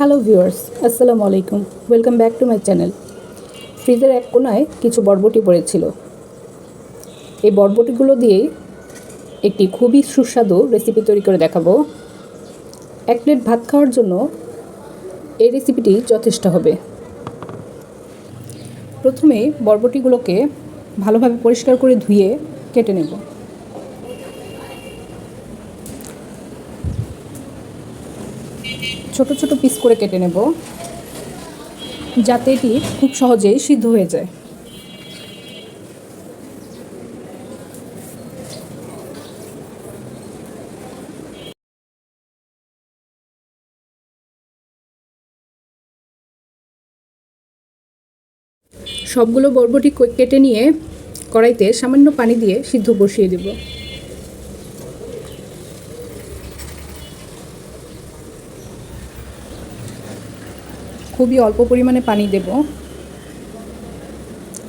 Hello viewers আসসালামু আলাইকুম welcome back to my channel ফ্রিজের এক কোনায় কিছু বরবটি পড়েছিল। এই বরবটিগুলো দিয়েই একটি খুবই সুস্বাদু রেসিপি তৈরি করে দেখাবো। এক প্লেট ভাত খাওয়ার জন্য এই রেসিপিটি যথেষ্ট হবে। প্রথমে বরবটিগুলোকে ভালোভাবে পরিষ্কার করে ধুয়ে কেটে নেব। ছোট ছোট পিস করে কেটে নেব, যাতে এটি খুব সহজেই সিদ্ধ হয়ে যায়। সবগুলো বরবটি কেটে নিয়ে কড়াইতে সামান্য পানি দিয়ে সিদ্ধ বসিয়ে দেব। খুবই অল্প পরিমাণে পানি দেব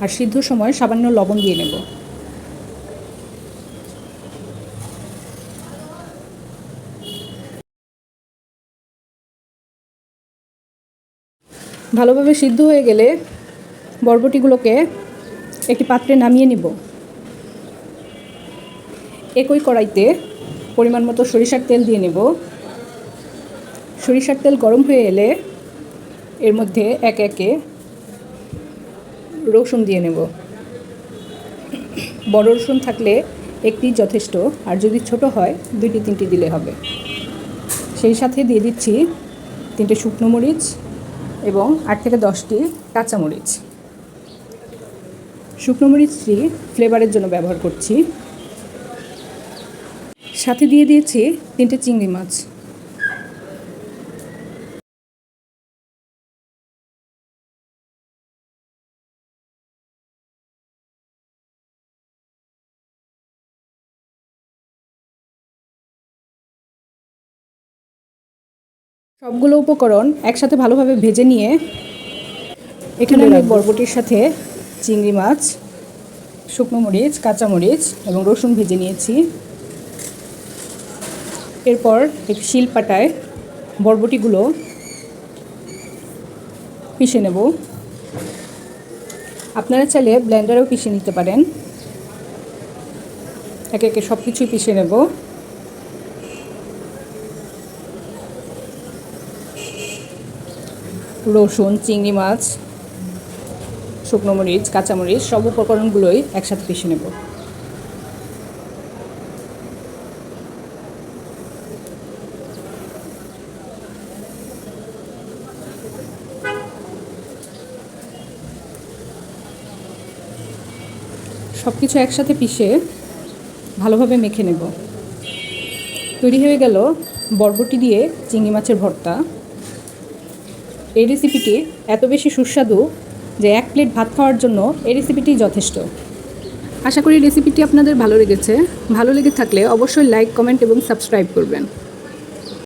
আর সিদ্ধ সময় সামান্য লবণ দিয়ে নেব। ভালোভাবে সিদ্ধ হয়ে গেলে বরবটিগুলোকে একটি পাত্রে নামিয়ে নিব। একই কড়াইতে পরিমাণ মতো সরিষার তেল দিয়ে নেব। সরিষার তেল গরম হয়ে এলে এর মধ্যে এক একে রসুন দিয়ে নেব। বড় রসুন থাকলে একটি যথেষ্ট, আর যদি ছোট হয়, দুইটি তিনটি দিলে হবে। সেই সাথে দিয়ে দিচ্ছি তিনটে শুকনো মরিচ এবং আট থেকে দশটি কাঁচামরিচ শুকনো মরিচটি ফ্লেভারের জন্য ব্যবহার করছি। সাথে দিয়ে দিয়েছি তিনটে চিংড়ি মাছ। সবগুলো উপকরণ একসাথে ভালোভাবে ভেজে নিয়ে এখানে আমি বরবটির সাথে চিংড়ি মাছ, শুকনো মরিচ কাঁচামরিচ এবং রসুন ভেজে নিয়েছি। এরপর একটি শিল পাটায় বরবটিগুলো পিষে নেব। আপনারা চাইলে ব্লেন্ডারেও পিষে নিতে পারেন। একে একে সব কিছুই পিষে নেব। রসুন, চিংড়ি মাছ, শুকনো মরিচ কাঁচামরিচ সব উপকরণগুলোই একসাথে পিষে নেব। সব কিছু একসাথে পিষে ভালোভাবে মেখে নেব। তৈরি হয়ে গেল বরবটি দিয়ে চিংড়ি মাছের ভর্তা। এই রেসিপিটি এত বেশি সুস্বাদু যে এক প্লেট ভাত খাওয়ার জন্য এই রেসিপিটি যথেষ্ট। আশা করি রেসিপিটি আপনাদের ভালো লেগেছে। ভালো লেগে থাকলে অবশ্যই লাইক কমেন্ট এবং সাবস্ক্রাইব করবেন।